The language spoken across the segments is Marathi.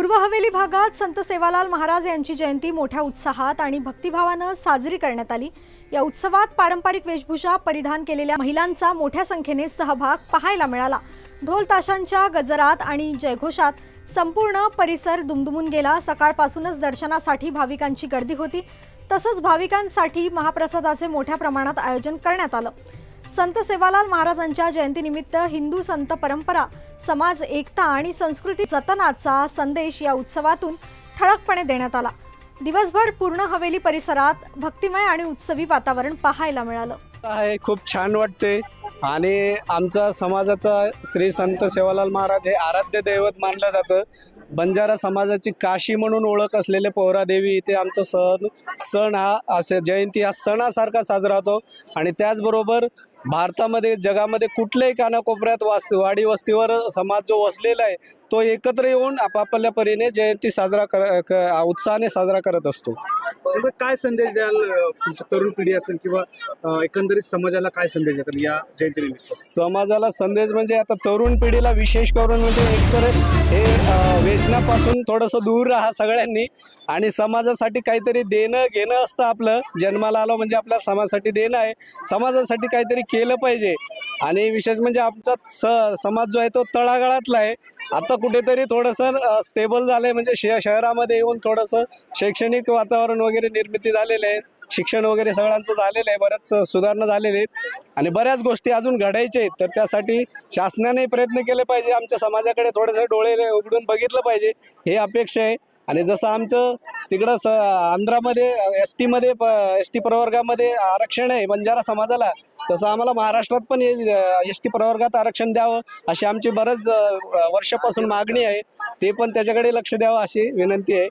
पूर्व हवेली भागात संत सेवालाल महाराज यांची जयंती मोठ्या उत्साहात आणि भक्तिभावानं साजरी करण्यात आली. या उत्सवात पारंपरिक वेशभूषा परिधान केलेल्या महिलांचा मोठ्या संख्येने सहभाग पाहायला मिळाला. ढोल ताशांच्या गजरात आणि जयघोषात संपूर्ण परिसर दुमदुमून गेला. सकाळपासूनच दर्शनासाठी भाविकांची गर्दी होती. तसंच भाविकांसाठी महाप्रसादाचे मोठ्या प्रमाणात आयोजन करण्यात आलं. संत सेवालाल महाराजांच्या जयंतीनिमित्त हिंदू संत परंपरा समाज एकता आणि संस्कृती जतनाचा संदेश या उत्सवातून ठळकपणे देण्यात आला. दिवसभर पूर्ण हवेली परिसरात भक्तिमय आणि उत्सवी वातावरण पाहायला मिळालं. आहे खूप छान वाटते. आणि आमचा समाजाचा श्री संत सेवालाल महाराज हे आराध्य दैवत मानलं जातं. बंजारा समाजाची काशी म्हणून ओळख असलेले पोहरादेवी इथे आमचा सण सण हा असे जयंती हा सणासारखा साजरा होतो. आणि त्याचबरोबर भारतामध्ये जगामध्ये कुठल्याही कानाकोपऱ्यात वास्ती वाडी वस्तीवर समाज जो वसलेला आहे तो एकत्र येऊन आपापल्या परीने जयंती साजरा कर उत्साहाने साजरा करत असतो. नेमकं काय संदेश द्याल तुमची तरुण पिढी असेल किंवा एकंदरीत समाजाला काय संदेश द्याल या जयंतीनिमित्त? समाजाला संदेश म्हणजे आता तरुण पिढीला विशेष करून म्हणजे एकतर हे व्यसनापासून थोडंसं दूर राहा सगळ्यांनी आणि समाजासाठी काहीतरी देणं घेणं असतं आपलं. जन्माला आलो म्हणजे आपल्या समाजासाठी देणं आहे. समाजासाठी काहीतरी केलं पाहिजे. आणि विशेष म्हणजे आमचा स समाज जो आहे तो तळागाळातला आहे. आता कुठेतरी थोडंसं स्टेबल झालं आहे म्हणजे शहरामध्ये येऊन थोडंसं शैक्षणिक वातावरण वगैरे निर्मिती झालेले आहे शिक्षण वगैरे सगळ्यांचं झालेलं आहे. बऱ्याच सुधारणा झालेल्या आहेत. आणि बऱ्याच गोष्टी अजून घडायच्या आहेत. तर त्यासाठी शासनाने प्रयत्न केले पाहिजे. आमच्या समाजाकडे थोडेसे डोळे उघडून बघितलं पाहिजे. हे अपेक्षा आहे. आणि जसं आमचं तिकडं स आंध्रामध्ये एस टीमध्ये प एस टी प्रवर्गामध्ये आरक्षण आहे. बंजारा समाजाला. तसं आम्हाला महाराष्ट्रात पण एस टी प्रवर्गात आरक्षण द्यावं अशी आमची बरंच वर्षापासून मागणी आहे. ते पण त्याच्याकडे लक्ष द्यावं अशी विनंती आहे.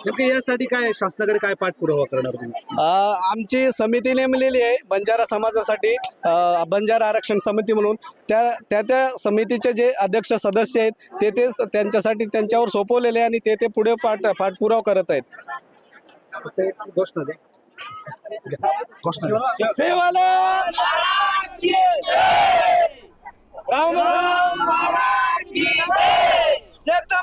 नेमकं यासाठी काय शासनाकडे काय पाठपुरावा करणार तुम्ही? अ, आमची समिती नेमलेली आहे बंजारा समाजासाठी अ, बंजारा आरक्षण समिती म्हणून. त्या त्या त्या समितीचे जे अध्यक्ष सदस्य आहेत ते ते त्यांच्यासाठी त्यांच्यावर सोपवलेले आहे आणि ते ते पुढे पाठ पाठपुरावा करत आहेत. फक्त एक गोष्ट द्या घोषणा द्या. सेवालाल! राम राम! जगदा